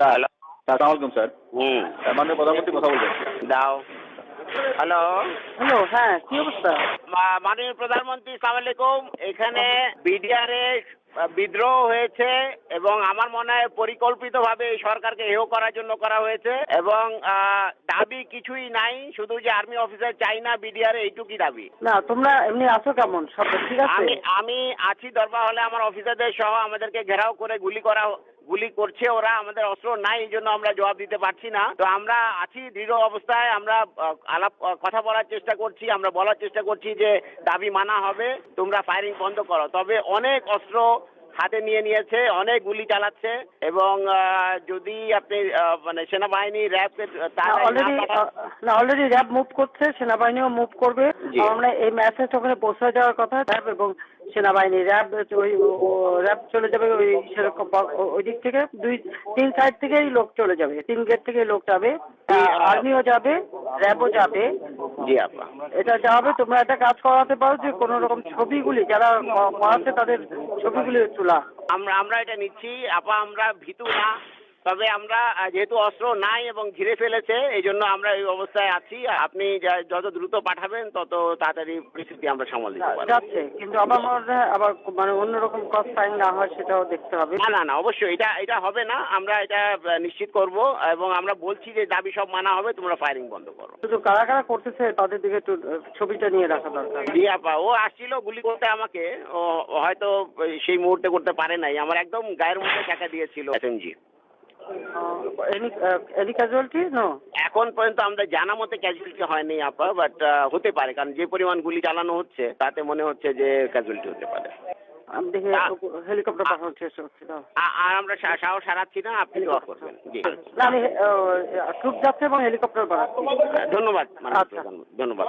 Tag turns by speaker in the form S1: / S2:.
S1: Hello.
S2: আসসালামু আলাইকুম sir.
S1: হুম।
S2: মাননীয় প্রধানমন্ত্রী কথা বলবেন।
S1: দাও। হ্যালো।
S3: হ্যালো হ্যাঁ কি অবস্থা?
S1: মাননীয় প্রধানমন্ত্রী সালাম আলাইকুম। এখানে বিডিআর এ বিদ্রোহ হয়েছে এবং আমার মনে হয় পরিকল্পিতভাবে এই সরকারকে হেয় করার জন্য করা হয়েছে এবং আহ, দাবি কিছুই নাই। শুধু যে আর্মি অফিসার চাই না বিডিআর এইটুকুই দাবি।
S3: না তোমরা এমনি আছো কেমন? সব ঠিক আছে?
S1: আমি আমি আছি দরবার হলে আমার অফিসারদের সহ আমাদেরকে ঘেরাও করে গুলি করা গুলি করছে, ওরা আমাদের অস্ত্র নাই, এই জন্য আমরা জবাব দিতে পারছি না। তো আমরা আছি দৃঢ় অবস্থায়, আমরা আলাপ কথা বলার চেষ্টা করছি, আমরা বলার চেষ্টা করছি যে দাবি মানা হবে, তোমরা ফায়ারিং বন্ধ করো। তবে অনেক অস্ত্র হাতে নিয়ে নিয়েছে অনেক গুলি চালাচ্ছে এবং যদি আপনি মানে সেনাবাহিনী
S3: অলরেডি না অলরেডি র্যাব মুভ করছে সেনাবাহিনীও মুভ করবে। আমরা এই মেসেজ ওখানে পৌঁছে যাওয়ার কথা র্যাব এবং সেনাবাহিনী। র্যাব ওই র্যাব চলে যাবে ওই সেরকম ওই দিক থেকে। দুই তিন সাইড থেকেই লোক চলে যাবে তিন গেট থেকে লোক যাবে। আর্মিও যাবে র্যাবও যাবে।
S1: জি আপা।
S3: এটা যা হবে তোমরা একটা কাজ করাতে পারো যে কোনো রকম ছবিগুলি যারা করাচ্ছে তাদের ছবিগুলি তোলা
S1: আমরা আমরা এটা নিচ্ছি। আপা আমরা ভীতু না। তবে আমরা যেহেতু অস্ত্র নাই এবং ঘিরে ফেলেছে এই জন্য আমরা এই অবস্থায় আছি। আপনি যত দ্রুত পাঠাবেন তত তাড়াতাড়ি পরিস্থিতি আমরা সামাল দিতে পারব।
S3: যাচ্ছে কিন্তু আমার আবার মানে অন্যরকম কস্ট ফাইন না হয় সেটাও দেখতে হবে।
S1: না না না অবশ্যই এটা এটা হবে না। আমরা এটা নিশ্চিত করব এবং আমরা বলছি যে দাবি সব মানা হবে তোমরা ফায়ারিং বন্ধ করো।
S3: শুধু কারা কারা করতেছে তাদের দিকে একটু ছবিটা নিয়ে রাখা দরকার।
S1: জি আপা ও আসছিল গুলি করতে আমাকে ও ও হয়তো সেই মুহূর্তে করতে পারে নাই। আমার একদম গায়ের মধ্যে টাকা দিয়েছিল। SMG
S3: any any casualty no
S1: এখন পর্যন্ত আমরা জানা মতে ক্যাজুয়ালিটি হয়নি আপা বাট হতে পারে কারণ যে পরিমাণ গুলি চালানো হচ্ছে তাতে মনে হচ্ছে যে ক্যাজুয়ালিটি হতে পারে।
S3: দেখি হেলিকপ্টার পাঠানোর চেষ্টা করছি
S1: আর আমরা সাহস হারাচ্ছি না আপনি দোয়া করবেন। জি।
S3: আমি ট্রুপ যাচ্ছে এবং হেলিকপ্টার পাঠাচ্ছি
S1: ধন্যবাদ
S3: আচ্ছা।
S1: ধন্যবাদ।